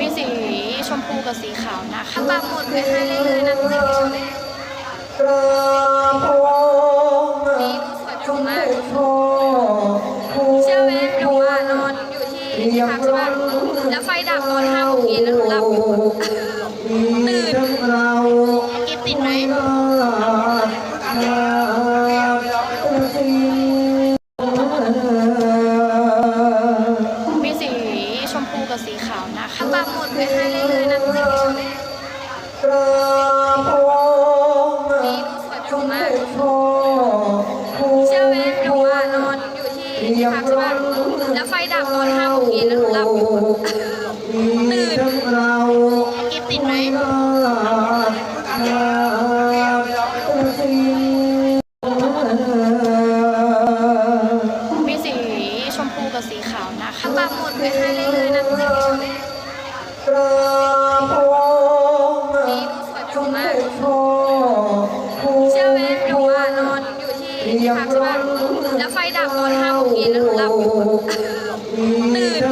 มีสีชมพูกับสีขาวนะคะปักหมุดไว้ให้เลยเลยนะจ๊ะกราบพร้อมนี่สวยมากพ่อผู้เชื่อไหมหนูอะนอนอยู่ที่ที่พักใช่ปะแล้วไฟดับตอนห้าโมงเย็นแล้วหนูหลับอยู่ตื่นเรากิฟติดไหมมี ที่ที่พักใช่ปะแล้วไฟดับตอนห้าโมงเย็นแล้วหนูหลับอยู่ตื่นเรากิฟติดไหมมีสีชมพูกับสีขาวนะคะปักหมดไว้ให้เลยเลยนะจ๊ะกราบพร้อมนี่ดูสวยมากเชื่อไหมหนูอะนอนอยู่ที่ที่พักใช่ปะแล้วไฟ ดับตอนห้าโมงเย็นแล้วหนูหลับอยู่ตื่น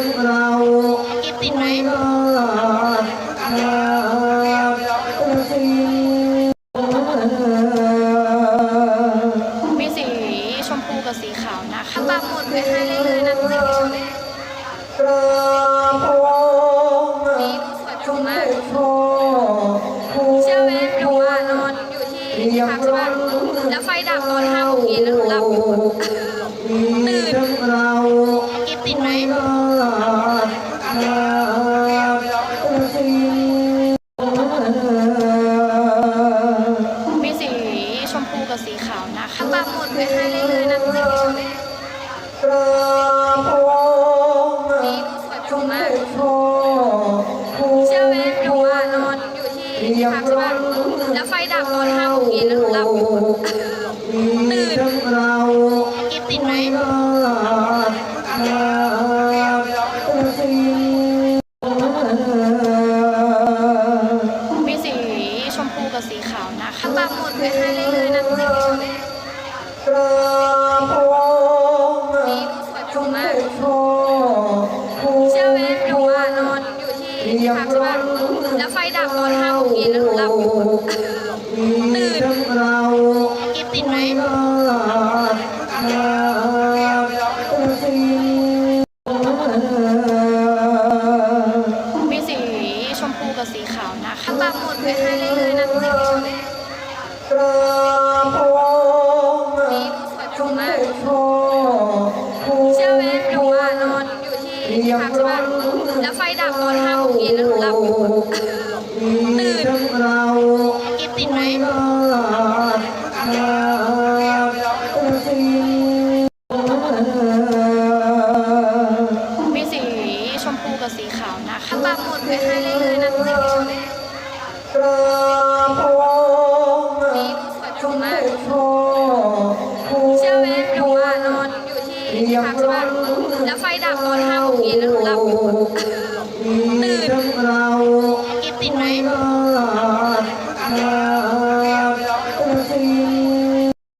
กิฟติดไหมมีสีชมพูกับสีขาวนะคะปักหมุดไว้ให้เลยเลยๆนะจราบพร้อมนี่ดูสวยมากเชื่อไหมหนูอะนอนอยู่ที่ที่พักใช่ปะแล้วไฟดับตอนห้าโมงเย็นแล้วหนูหลับอยู่ ตื่นเรากิฟติดไหมมีสีชมพูกับสีขาวนะคะปักหมดไว้ให้เลยเลยนะจ๊ะกราบพร้อมนี่สวยมากเชื่อไหมหนูอะนอนอยู่ที่พักใช่ปะแล้วไฟดับตอนห้าโมงเย็นแล้วหนูหลับอยู่ตื่น พักใช่ปะแล้วไฟดับตอนห้าโมงเย็นแล้วหนูหลับอยู่ตื่นเรากิฟติดไหมมี อยู่ที่ที่พักใช่ปะแล้วไฟดับตอนห้าโมงเย็นแล้วหนูหลับอยู่ตื่นเรากิฟติดไหมมีสีชมพูกับสีขาวนะคะปักหมดไว้ให้เลยเลยนะจ๊ะกราบพร้อมนี่สวยมากเชื่อไหมหนูอะนอนอยู่ที่ที่พักใช่ปะแล้วไฟดับตอนห้า เคนะหนูหลับอยู่ตื่นกินติดไหม